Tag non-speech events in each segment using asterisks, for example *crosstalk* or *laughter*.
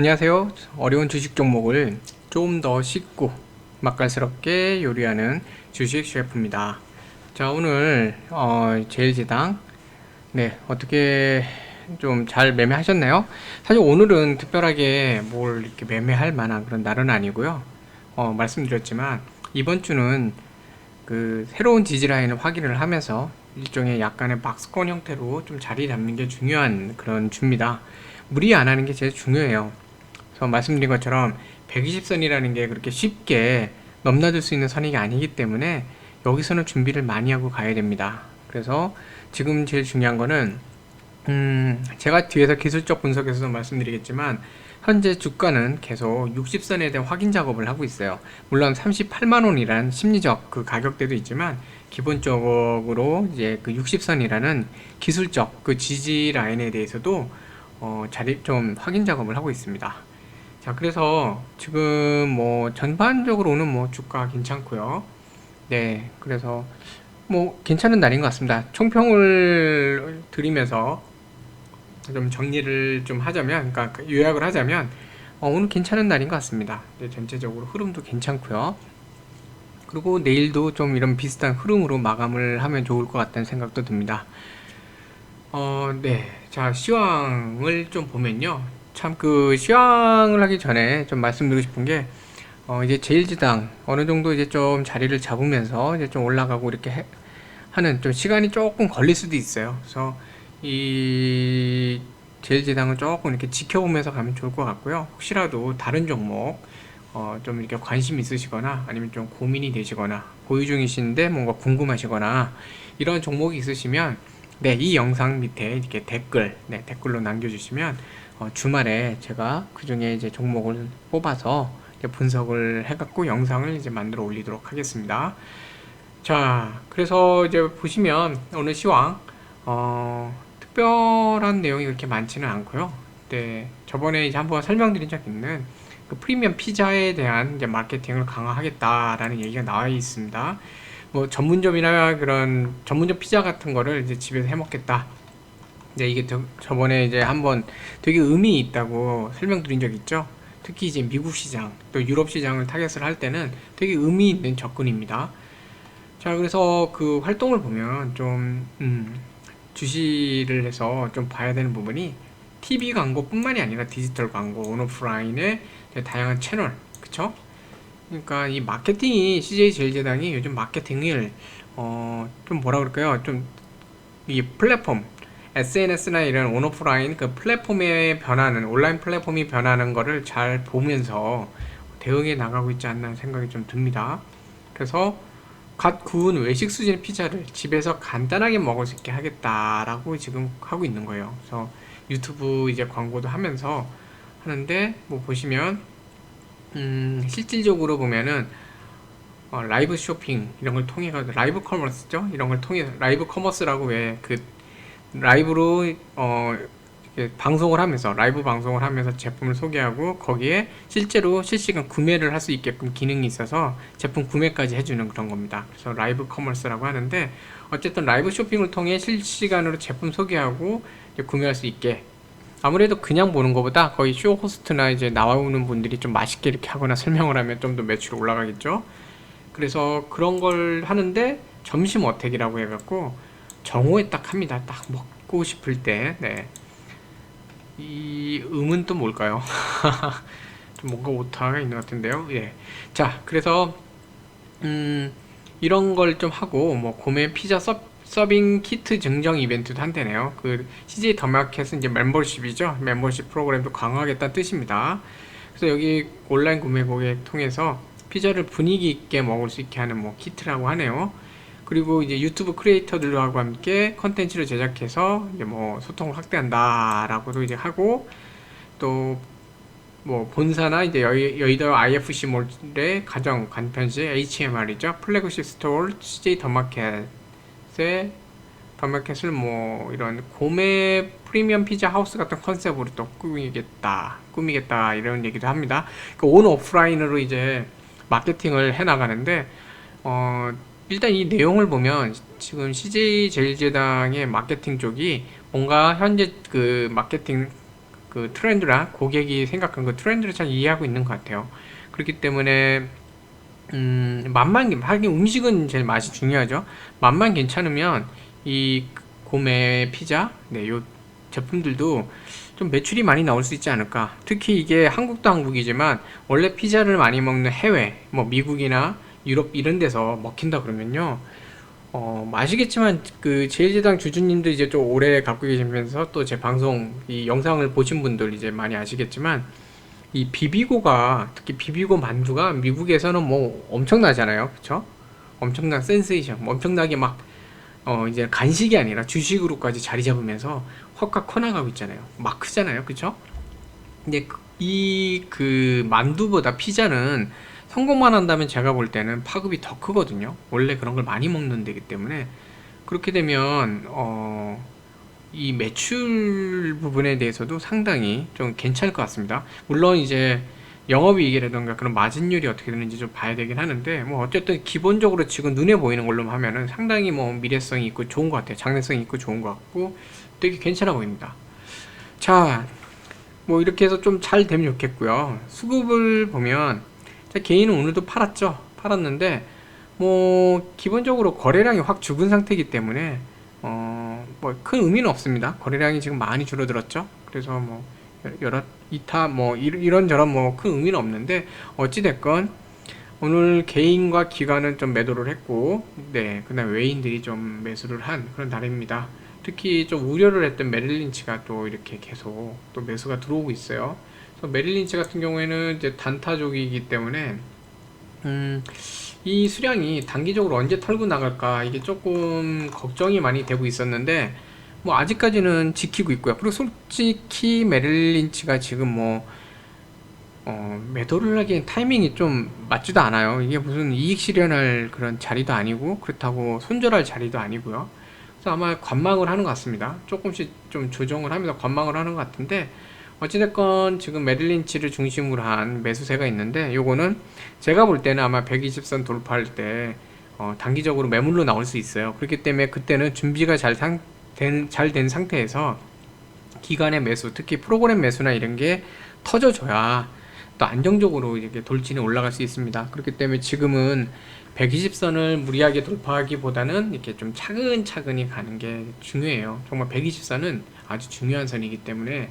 안녕하세요. 어려운 주식 종목을 좀 더 쉽고 맛깔스럽게 요리하는 주식 셰프입니다. 자, 오늘 어, 제일제당 네, 어떻게 좀 잘 매매하셨나요? 사실 오늘은 특별하게 뭘 이렇게 매매할 만한 그런 날은 아니고요. 어, 말씀드렸지만 이번 주는 그 새로운 지지라인을 확인을 하면서 일종의 약간의 박스권 형태로 좀 자리 잡는 게 중요한 그런 주입니다. 무리 안 하는 게 제일 중요해요. 그래서 말씀드린 것처럼 120선이라는 게 그렇게 쉽게 넘나들 수 있는 선이 아니기 때문에 여기서는 준비를 많이 하고 가야 됩니다. 그래서 지금 제일 중요한 거는 음, 제가 뒤에서 기술적 분석에서도 말씀드리겠지만 현재 주가는 계속 60선에 대한 확인 작업을 하고 있어요. 물론 38만 원이란 심리적 그 가격대도 있지만 기본적으로 이제 그 60선이라는 기술적 그 지지 라인에 대해서도 어, 자리 좀 확인 작업을 하고 있습니다. 자, 그래서 지금 뭐 전반적으로는 뭐 주가 괜찮고요. 네, 그래서 뭐 괜찮은 날인 것 같습니다. 총평을 드리면서 좀 정리를 좀 하자면, 그러니까 요약을 하자면 어, 오늘 괜찮은 날인 것 같습니다. 네, 전체적으로 흐름도 괜찮고요. 그리고 내일도 좀 이런 비슷한 흐름으로 마감을 하면 좋을 것 같다는 생각도 듭니다. 어, 네. 자, 시황을 좀 보면요. 참 그 시황을 하기 전에 좀 말씀드리고 싶은 게, 어, 이제 제일지당 어느 정도 이제 좀 자리를 잡으면서 이제 좀 올라가고 이렇게 해- 하는 좀 시간이 조금 걸릴 수도 있어요. 그래서 이 제일지당은 조금 이렇게 지켜보면서 가면 좋을 것 같고요. 혹시라도 다른 종목, 어, 좀 이렇게 관심 있으시거나 아니면 좀 고민이 되시거나 보유 중이신데 뭔가 궁금하시거나 이런 종목이 있으시면 네, 이 영상 밑에 이렇게 댓글, 네, 댓글로 남겨주시면 어, 주말에 제가 그 중에 이제 종목을 뽑아서 이제 분석을 해갖고 영상을 이제 만들어 올리도록 하겠습니다. 자, 그래서 이제 보시면 오늘 시황, 어, 특별한 내용이 그렇게 많지는 않고요. 네, 저번에 이제 한번 설명드린 적 있는 그 프리미엄 피자에 대한 이제 마케팅을 강화하겠다라는 얘기가 나와 있습니다. 뭐 전문점이나 그런 전문점 피자 같은 거를 이제 집에서 해 먹겠다. 이제 이게 저, 저번에 이제 한번 되게 의미 있다고 설명드린 적 있죠. 특히 이제 미국 시장 또 유럽 시장을 타겟을 할 때는 되게 의미 있는 접근입니다. 자, 그래서 그 활동을 보면 좀 음, 주시를 해서 좀 봐야 되는 부분이 TV 광고뿐만이 아니라 디지털 광고, 온오프라인의 다양한 채널, 그쵸? 그러니까 이 마케팅이 CJ 제일제당이 요즘 마케팅을 어 좀 뭐라 그럴까요? 좀 이 플랫폼 SNS나 이런 온오프라인 그 플랫폼의 변화는 온라인 플랫폼이 변하는 거를 잘 보면서 대응해 나가고 있지 않나 생각이 좀 듭니다. 그래서 갓 구운 외식 수준의 피자를 집에서 간단하게 먹을 수 있게 하겠다라고 지금 하고 있는 거예요. 그래서 유튜브 이제 광고도 하면서 하는데 뭐 보시면 음, 실질적으로 보면은 어, 라이브 쇼핑 이런 걸 통해 가 라이브 커머스죠 이런 걸 통해 라이브 커머스라고 왜 그 라이브로 어 이렇게 방송을 하면서 라이브 방송을 하면서 제품을 소개하고 거기에 실제로 실시간 구매를 할 수 있게끔 기능이 있어서 제품 구매까지 해주는 그런 겁니다. 그래서 라이브 커머스라고 하는데 어쨌든 라이브 쇼핑을 통해 실시간으로 제품 소개하고 구매할 수 있게 아무래도 그냥 보는 것보다 거의 쇼 호스트나 이제 나오는 분들이 좀 맛있게 이렇게 하거나 설명을 하면 좀 더 매출이 올라가겠죠. 그래서 그런 걸 하는데 점심 어택이라고 해갖고 정오에 딱 합니다. 딱 먹고 싶을 때, 네. 이 음은 또 뭘까요? *laughs* 좀 뭔가 오타가 있는 것 같은데요. 예. 자, 그래서 음, 이런 걸 좀 하고 뭐 구매 피자 서, 서빙 키트 증정 이벤트도 한대네요. 그 CJ 더마켓은 이제 멤버십이죠. 멤버십 프로그램도 강화하겠다는 뜻입니다. 그래서 여기 온라인 구매 고객 통해서 피자를 분위기 있게 먹을 수 있게 하는 뭐 키트라고 하네요. 그리고 이제 유튜브 크리에이터들하고 함께 컨텐츠를 제작해서 이제 뭐 소통을 확대한다라고도 이제 하고 또 뭐 본사나 이제 여의, 여의도 IFC 몰의 가장 간편시 HMR이죠. 플래그십 스토어 CJ 더마켓의 더마켓을 뭐 이런 고메 프리미엄 피자 하우스 같은 컨셉으로 또 꾸미겠다, 꾸미겠다 이런 얘기도 합니다. 그온 오프라인으로 이제 마케팅을 해 나가는데 어 일단 이 내용을 보면 지금 CJ 제일제당의 마케팅 쪽이 뭔가 현재 그 마케팅 그 트렌드랑 고객이 생각한 그 트렌드를 잘 이해하고 있는 것 같아요. 그렇기 때문에 음, 맛만 하긴 음식은 제일 맛이 중요하죠. 맛만 괜찮으면 이 고메 피자, 네, 요 제품들도 좀 매출이 많이 나올 수 있지 않을까. 특히 이게 한국도 한국이지만 원래 피자를 많이 먹는 해외, 뭐 미국이나 유럽 이런 데서 먹힌다 그러면요. 어, 아시겠지만 그 제일제당 주주님도 이제 좀 오래 갖고 계시면서 또 제 방송 이 영상을 보신 분들 이제 많이 아시겠지만 이 비비고가 특히 비비고 만두가 미국에서는 뭐 엄청나잖아요. 그쵸? 엄청난 센세이션, 뭐 엄청나게 막 어, 이제 간식이 아니라 주식으로까지 자리 잡으면서 확확 커나가고 있잖아요. 막 크잖아요. 그쵸? 근데 이 그 만두보다 피자는 성공만 한다면 제가 볼 때는 파급이 더 크거든요. 원래 그런 걸 많이 먹는 데기 때문에 그렇게 되면 어, 이 매출 부분에 대해서도 상당히 좀 괜찮을 것 같습니다. 물론 이제 영업이익이라든가 그런 마진율이 어떻게 되는지 좀 봐야 되긴 하는데 뭐 어쨌든 기본적으로 지금 눈에 보이는 걸로 하면은 상당히 뭐 미래성이 있고 좋은 것 같아요. 장래성이 있고 좋은 것 같고 되게 괜찮아 보입니다. 자, 뭐 이렇게 해서 좀 잘 되면 좋겠고요. 수급을 보면 자, 개인은 오늘도 팔았죠. 팔았는데 뭐 기본적으로 거래량이 확 죽은 상태이기 때문에 어, 뭐 큰 의미는 없습니다. 거래량이 지금 많이 줄어들었죠. 그래서 뭐 여러 이타 뭐 이런 이런저런 뭐 큰 의미는 없는데 어찌 됐건 오늘 개인과 기관은 좀 매도를 했고 네 그다음 외인들이 좀 매수를 한 그런 날입니다. 특히 좀 우려를 했던 메릴린치가 또 이렇게 계속 또 매수가 들어오고 있어요. 그래서 메릴 린치 같은 경우에는 이제 단타족이기 때문에 음, 이 수량이 단기적으로 언제 털고 나갈까 이게 조금 걱정이 많이 되고 있었는데 뭐 아직까지는 지키고 있고요. 그리고 솔직히 메릴 린치가 지금 뭐 어, 매도를 하기엔 타이밍이 좀 맞지도 않아요. 이게 무슨 이익 실현할 그런 자리도 아니고 그렇다고 손절할 자리도 아니고요. 그래서 아마 관망을 하는 것 같습니다. 조금씩 좀 조정을 하면서 관망을 하는 것 같은데 어찌됐건 지금 메릴린치를 중심으로 한 매수세가 있는데 요거는 제가 볼 때는 아마 120선 돌파할 때 어, 단기적으로 매물로 나올 수 있어요. 그렇기 때문에 그때는 준비가 잘 된잘된 상태에서 기간의 매수, 특히 프로그램 매수나 이런 게 터져줘야 또 안정적으로 이렇게 돌진이 올라갈 수 있습니다. 그렇기 때문에 지금은 120선을 무리하게 돌파하기보다는 이렇게 좀 차근차근히 가는 게 중요해요. 정말 120선은 아주 중요한 선이기 때문에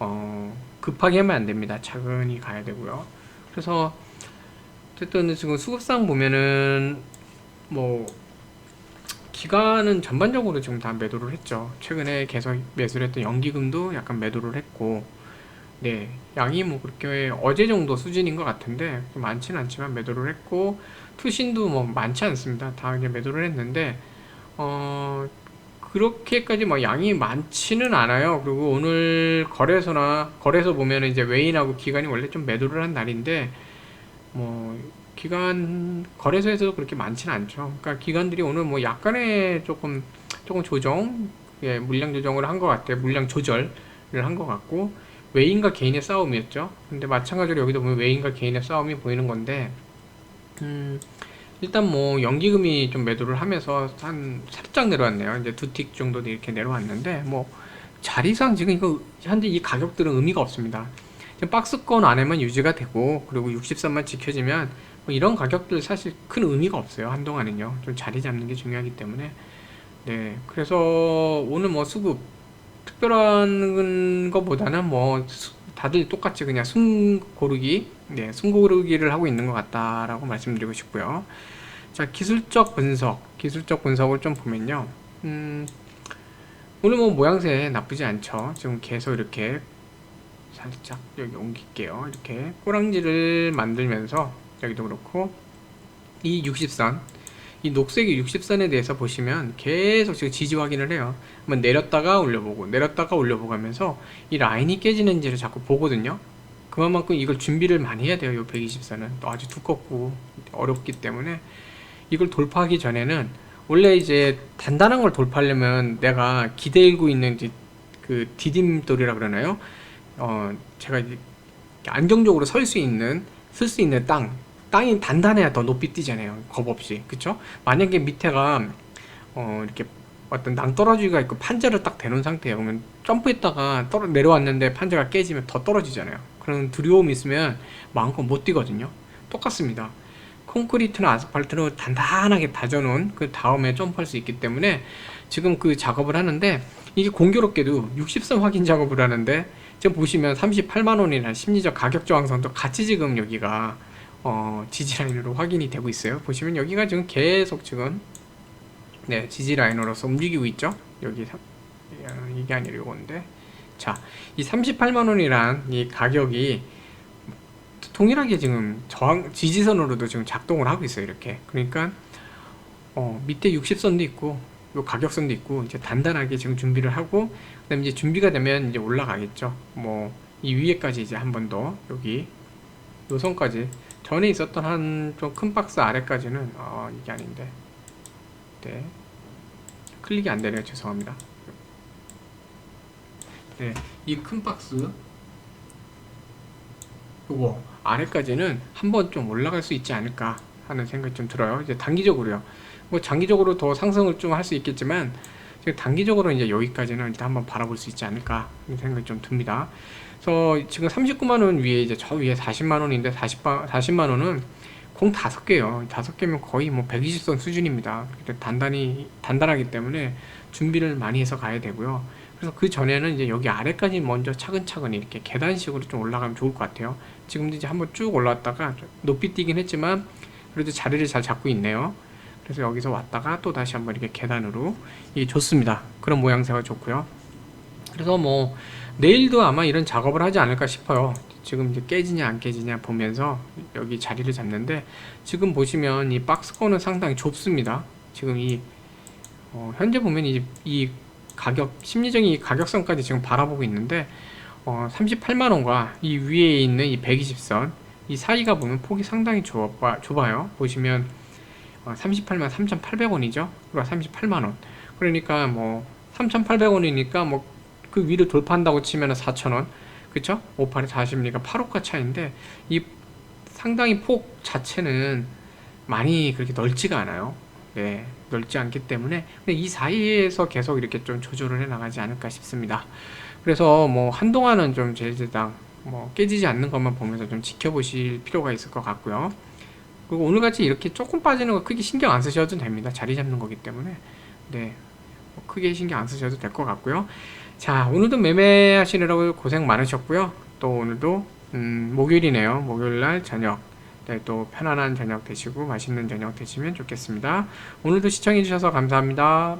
어, 급하게 하면 안 됩니다. 차근히 가야 되고요. 그래서 어쨌든 지금 수급상 보면은 뭐 기간은 전반적으로 지금 다 매도를 했죠. 최근에 계속 매수를 했던 연기금도 약간 매도를 했고, 네, 양이 뭐 그렇게 어제 정도 수준인 것 같은데, 많지는 않지만 매도를 했고, 투신도 뭐 많지 않습니다. 다 이제 매도를 했는데, 어, 그렇게까지 뭐 양이 많지는 않아요. 그리고 오늘 거래소나, 거래소 보면 이제 외인하고 기관이 원래 좀 매도를 한 날인데, 뭐, 기관 거래소에서도 그렇게 많지는 않죠. 그러니까 기관들이 오늘 뭐 약간의 조금 조금 조정, 예, 물량 조정을 한 것 같아요. 물량 조절을 한 것 같고 외인과 개인의 싸움이었죠. 근데 마찬가지로 여기도 보면 외인과 개인의 싸움이 보이는 건데, 음, 일단 뭐 연기금이 좀 매도를 하면서 한 살짝 내려왔네요. 이제 두 틱 정도 이렇게 내려왔는데 뭐 자리상 지금 이거 현재 이 가격들은 의미가 없습니다. 박스권 안에만 유지가 되고 그리고 60선만 지켜지면 뭐 이런 가격들 사실 큰 의미가 없어요. 한동안은요. 좀 자리 잡는 게 중요하기 때문에. 네. 그래서 오늘 뭐 수급 특별한 것보다는 뭐 수, 다들 똑같이 그냥 숨 고르기, 네, 숨 고르기를 하고 있는 것 같다라고 말씀드리고 싶고요. 자, 기술적 분석, 기술적 분석을 좀 보면요. 음, 오늘 뭐 모양새 나쁘지 않죠. 지금 계속 이렇게 살짝 여기 옮길게요. 이렇게 꼬랑지를 만들면서 여기도 그렇고 이 60선 이 녹색이 60선에 대해서 보시면 계속 지금 지지 확인을 해요. 한번 내렸다가 올려보고 내렸다가 올려보고 하면서 이 라인이 깨지는지를 자꾸 보거든요. 그만큼 이걸 준비를 많이 해야 돼요. 이 120선은 또 아주 두껍고 어렵기 때문에 이걸 돌파하기 전에는 원래 이제 단단한 걸 돌파하려면 내가 기대고 있는 그 디딤돌이라 그러나요? 어 제가 안정적으로 설 수 있는 쓸 수 있는 땅 땅이 단단해야 더 높이 뛰잖아요. 겁 없이. 그쵸? 만약에 밑에가, 어, 이렇게 어떤 낭떠러지가 있고 판자를 딱 대놓은 상태예요. 그러면 점프했다가 떨어 내려왔는데 판자가 깨지면 더 떨어지잖아요. 그런 두려움이 있으면 마음껏 못 뛰거든요. 똑같습니다. 콘크리트나 아스팔트로 단단하게 다져놓은 그 다음에 점프할 수 있기 때문에 지금 그 작업을 하는데 이게 공교롭게도 60선 확인 작업을 하는데 지금 보시면 38만 원이나 심리적 가격 저항선도 같이 지금 여기가 어, 지지 라인으로 확인이 되고 있어요. 보시면 여기가 지금 계속 지금 네 지지 라인으로서 움직이고 있죠. 여기 이게 아니라 요건데 자 이 38만 원이란 이 가격이 동일하게 지금 저항 지지선으로도 지금 작동을 하고 있어요. 이렇게. 그러니까 어, 밑에 60선도 있고 요 가격선도 있고 이제 단단하게 지금 준비를 하고 그다음에 이제 준비가 되면 이제 올라가겠죠. 뭐 이 위에까지 이제 한 번 더 여기 요 선까지. 전에 있었던 한 좀 큰 박스 아래까지는 어 이게 아닌데. 네. 클릭이 안 되네요. 죄송합니다 네 이 큰 박스 요거 아래까지는 한번 좀 올라갈 수 있지 않을까 하는 생각이 좀 들어요 이제 단기적으로요 뭐 장기적으로 더 상승을 좀 할 수 있겠지만 지금 단기적으로 이제 여기까지는 일단 한번 바라볼 수 있지 않을까 하는 생각이 좀 듭니다. 그래서 지금 39만 원 위에 이제 저 위에 40만 원인데 40, 40만 원은 공 다섯 개요. 다섯 개면 거의 뭐 120선 수준입니다. 단단히 단단하기 때문에 준비를 많이 해서 가야 되고요. 그래서 그 전에는 이제 여기 아래까지 먼저 차근차근 이렇게 계단식으로 좀 올라가면 좋을 것 같아요. 지금도 이제 한번 쭉 올라왔다가 높이 뛰긴 했지만 그래도 자리를 잘 잡고 있네요. 그래서 여기서 왔다가 또 다시 한번 이렇게 계단으로 이게 좋습니다. 그런 모양새가 좋고요. 그래서 뭐 내일도 아마 이런 작업을 하지 않을까 싶어요. 지금 이제 깨지냐 안 깨지냐 보면서 여기 자리를 잡는데 지금 보시면 이 박스권은 상당히 좁습니다. 지금 이 어, 현재 보면 이, 이 가격 심리적인 이 가격선까지 지금 바라보고 있는데 어, 38만 원과 이 위에 있는 이 120선 이 사이가 보면 폭이 상당히 좁아, 좁아요. 보시면 어, 38만 3,800원이죠. 그리고 38만 원. 그러니까 뭐 3,800원이니까 뭐 그 위를 돌파한다고 치면 4,000원. 그쵸? 58에 40이니까 8호가 차인데 이 상당히 폭 자체는 많이 그렇게 넓지가 않아요. 네, 넓지 않기 때문에 이 사이에서 계속 이렇게 좀 조절을 해 나가지 않을까 싶습니다. 그래서 뭐 한동안은 좀 제일제당 뭐 깨지지 않는 것만 보면서 좀 지켜보실 필요가 있을 것 같고요. 그리고 오늘같이 이렇게 조금 빠지는 거 크게 신경 안 쓰셔도 됩니다. 자리 잡는 거기 때문에 네, 뭐 크게 신경 안 쓰셔도 될 것 같고요. 자, 오늘도 매매하시느라고 고생 많으셨고요. 또 오늘도 음, 목요일이네요. 목요일 날 저녁. 네, 또 편안한 저녁 되시고 맛있는 저녁 되시면 좋겠습니다. 오늘도 시청해 주셔서 감사합니다.